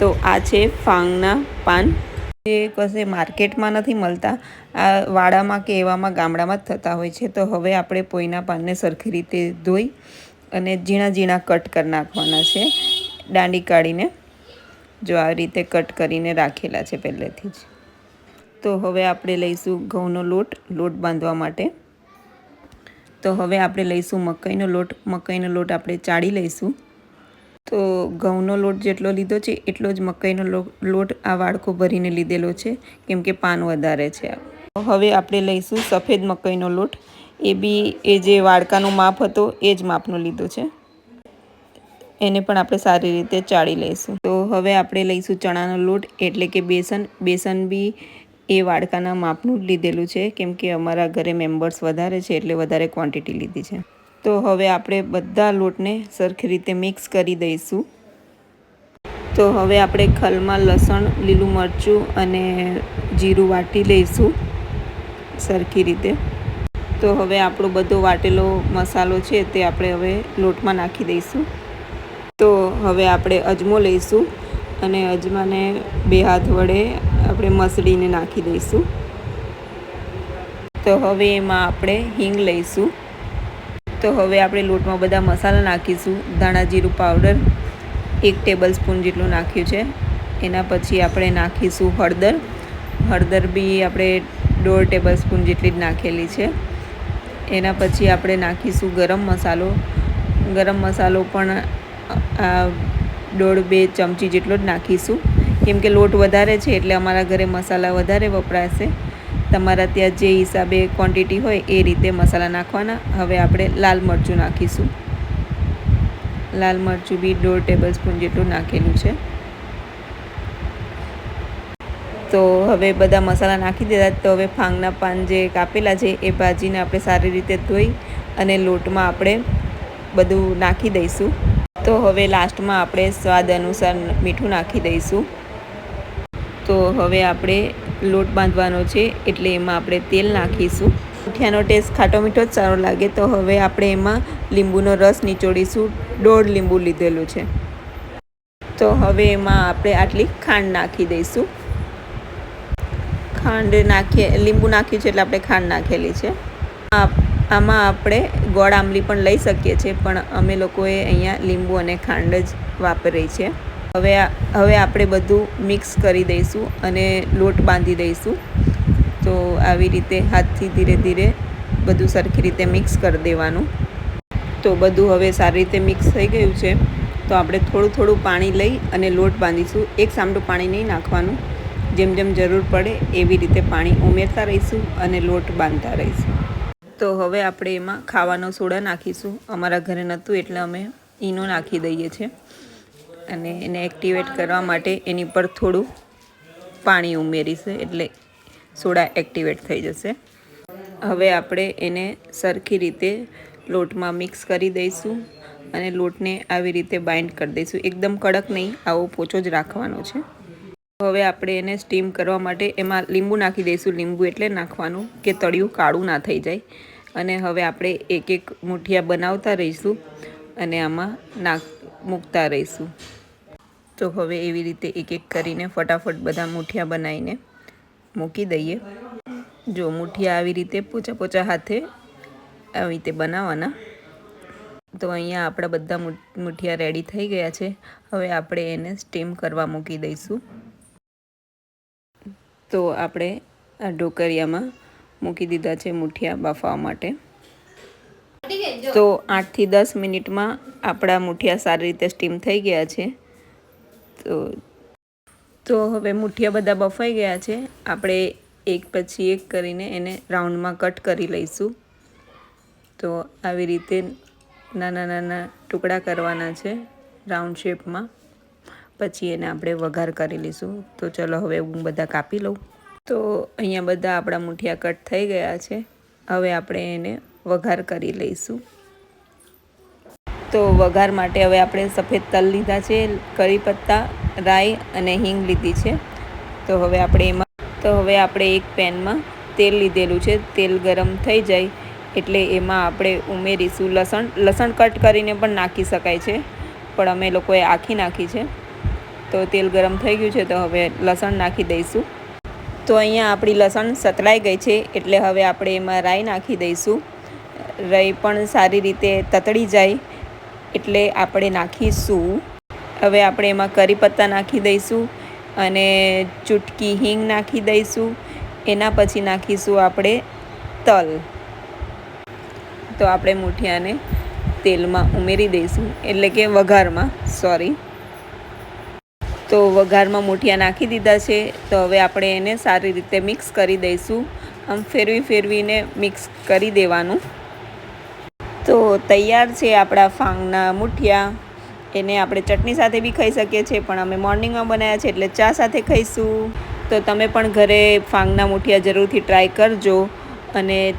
તો આ છે ફાંગના પાન. જે કશે માર્કેટમાં નથી મળતા. આ વાડામાં કે એવામાં ગામડામાં જ થતા હોય છે. તો હવે આપણે પોઈના પાનને સરખી રીતે ધોઈ અને ઝીણા ઝીણા કટ કરી નાખવાના છે. દાંડી કાઢીને જો આ રીતે કટ કરીને રાખેલા છે પહેલેથી જ. તો હવે આપણે લઈશું ઘઉંનો લોટ લોટ બાંધવા માટે. તો હવે આપણે લઈશું મકાઈનો લોટ. મકાઈનો લોટ આપણે ચાળી લઈશું. તો ઘઉંનો લોટ જેટલો લીધો છે, એટલો જ મકાઈનો લોટ આ વાડકો ભરીને લીધેલો છે, કેમ કે પાન વધારે છે હવે આપણે લઈશું સફેદ મકાઈનો લોટ. એ બી, એ જે વાડકાનો માપ હતો, એ જ માપનો લીધો છે. એને પણ આપણે સારી રીતે ચાળી લઈશું. તો હવે આપણે લઈશું ચણાનો લોટ, એટલે કે બેસન. બેસન બી એ વાડકાના માપનું જ લીધેલું છે, કેમ કે અમારા ઘરે મેમ્બર્સ વધારે છે, એટલે વધારે ક્વોન્ટિટી લીધી છે. તો હવે આપણે બધા લોટને સરખી રીતે મિક્સ કરી દઈશું. તો હવે આપણે ખલમાં લસણ, લીલું મરચું અને જીરું વાટી લઈશું સરખી રીતે. તો હવે આપણો બધો વાટેલો મસાલો છે તે આપણે હવે લોટમાં નાખી દઈશું. તો હવે આપણે અજમો લઈશું અને અજમાને બે હાથ વડે આપણે મસળીને નાખી દઈશું. તો હવે એમાં આપણે હિંગ લઈશું. તો હવે આપણે લોટમાં બધા મસાલા નાખીશું. ધાણા જીરું પાવડર એક ટેબલ સ્પૂન જેટલું નાખ્યું છે. એના પછી આપણે નાખીશું હળદર. હળદર બી આપણે દોઢ ટેબલ સ્પૂન જેટલી જ નાખેલી છે. એના પછી આપણે નાખીશું ગરમ મસાલો. ગરમ મસાલો પણ દોઢ બે ચમચી જેટલો જ નાખીશું. કેમ કે લોટ વધારે છે એટલે અમારા ઘરે મસાલા વધારે વપરાશે. તમારા ત્યાં જે હિસાબે ક્વોન્ટિટી હોય એ રીતે મસાલા નાખવાના. હવે આપણે લાલ મરચું નાખીશું. લાલ મરચું બી દોઢ ટેબલ સ્પૂન જેટલું નાખેલું છે. તો હવે બધા મસાલા નાખી દીધા. તો હવે ફાંગના પાન જે કાપેલા છે એ ભાજીને આપણે સારી રીતે ધોઈ અને લોટમાં આપણે બધું નાખી દઈશું. તો હવે લાસ્ટમાં આપણે સ્વાદ અનુસાર મીઠું નાખી દઈશું. તો હવે આપણે લોટ બાંધવાનો છે એટલે એમાં આપણે તેલ નાખીશું. મુઠિયાનો ટેસ્ટ ખાટો મીઠો જ સારો લાગે તો હવે આપણે એમાં લીંબુનો રસ નીચોડીશું. દોઢ લીંબુ લીધેલું છે. તો હવે એમાં આપણે આટલી ખાંડ નાખી દઈશું. ખાંડ નાખીએ લીંબુ નાખ્યું છે એટલે આપણે ખાંડ નાખેલી છે. આમાં આપણે ગોળ આંબલી પણ લઈ શકીએ છીએ, પણ અમે લોકોએ અહીંયા લીંબુ અને ખાંડ જ વાપરી છે. હવે હવે આપણે બધું મિક્સ કરી દઈશું અને લોટ બાંધી દઈશું. તો આવી રીતે હાથથી ધીરે ધીરે બધું સરખી રીતે મિક્સ કરી દેવાનું. તો બધું હવે સારી રીતે મિક્સ થઈ ગયું છે. તો આપણે થોડું થોડું પાણી લઈ અને લોટ બાંધીશું. એક સામટું પાણી નહીં નાખવાનું. જેમ જેમ જરૂર પડે એવી રીતે પાણી ઉમેરતા રહીશું અને લોટ બાંધતા રહીશું. તો હવે આપણે એમાં ખાવાનો સોડા નાખીશું. અમારા ઘરે નહોતું એટલે અમે ઈનો નાખી દઈએ છીએ. અને એને એક્ટિવેટ કરવા માટે એની પર થોડું પાણી ઉમેરીશું, એટલે સોડા એક્ટિવેટ થઈ જશે. હવે આપણે એને સરખી રીતે લોટમાં મિક્સ કરી દઈશું અને લોટને આવી રીતે બાઇન્ડ કરી દઈશું. એકદમ કડક નહીં, આવો પોચો જ રાખવાનો છે. હવે આપણે એને સ્ટીમ કરવા માટે એમાં લીંબુ નાખી દઈશું. લીંબુ એટલે નાખવાનું કે તળિયું કાળું ના થઈ જાય. અને હવે આપણે એક એક મુઠિયા બનાવતા રહીશું અને આમાં નાખ, મૂકતા રહીશું. તો હવે એવી રીતે એક એક કરીને ફટાફટ બધા મૂઠિયા બનાવીને મૂકી દઈએ. જો મૂઠિયા આવી રીતે પોચા પોચા હાથે આવી રીતે બનાવવાના, તો અહીંયા આપણા બધા મુઠિયા રેડી થઈ ગયા છે. હવે આપણે એને સ્ટીમ કરવા મૂકી દઈશું. તો આપણે આ ઢોકરિયામાં મૂકી દીધા છે મુઠિયા બાફવા માટે. તો આઠથી દસ મિનિટમાં આપણા મૂઠિયા સારી રીતે સ્ટીમ થઈ ગયા છે. તો તો હવે મુઠિયા બધા બફાઈ ગયા છે. આપણે એક પછી એક કરીને એને રાઉન્ડમાં કટ કરી લઈશું. તો આવી રીતે નાના નાના ટુકડા કરવાના છે રાઉન્ડ શેપમાં. પછી એને આપણે વઘાર કરી લઈશું. તો ચલો હવે હું બધા કાપી લઉં. તો અહીંયા બધા આપણા મુઠિયા કટ થઈ ગયા છે. હવે આપણે એને વઘાર કરી લઈશું. તો વઘાર માટે હવે આપણે સફેદ તલ લીધા છે, કરી પત્તા, રાઈ અને હિંગ લીધી છે. તો હવે આપણે એમાં, તો હવે આપણે એક પેનમાં તેલ લીધેલું છે. તેલ ગરમ થઈ જાય એટલે એમાં આપણે ઉમેરીશું લસણ. લસણ કટ કરીને પણ નાખી શકાય છે, પણ અમે લોકોએ આખી નાખી છે. તો તેલ ગરમ થઈ ગયું છે તો હવે લસણ નાખી દઈશું. તો અહીંયા આપણી લસણ સતળાઈ ગઈ છે એટલે હવે આપણે એમાં રાઈ નાખી દઈશું. રાઈ પણ સારી રીતે તતડી જાય એટલે આપણે નાખીશું. હવે આપણે એમાં કરી પત્તા નાખી દઈશું અને ચૂટકી હિંગ નાખી દઈશું. એના પછી નાખીશું આપણે તલ. તો આપણે મૂઠિયાને તેલમાં ઉમેરી દઈશું. એટલે કે વઘારમાં સોરી તો વઘારમાં મૂઠિયા નાખી દીધા છે. તો હવે આપણે એને સારી રીતે મિક્સ કરી દઈશું. આમ ફેરવી ફેરવીને મિક્સ કરી દેવાનું. તૈયાર છે આપણા ફાંગના મૂઠિયા. એને આપણે ચટણી સાથે બી ખાઈ શકીએ છીએ, પણ અમે મોર્નિંગમાં બનાવ્યા છે એટલે ચા સાથે ખાઈશું. તો તમે પણ ઘરે ફાંગના મૂઠિયા જરૂરથી ટ્રાય કરજો. અને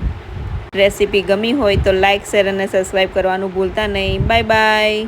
રેસીપી ગમી હોય તો લાઇક શેર અને સબસ્ક્રાઈબ કરવાનું ભૂલતા નહીં. Bye bye.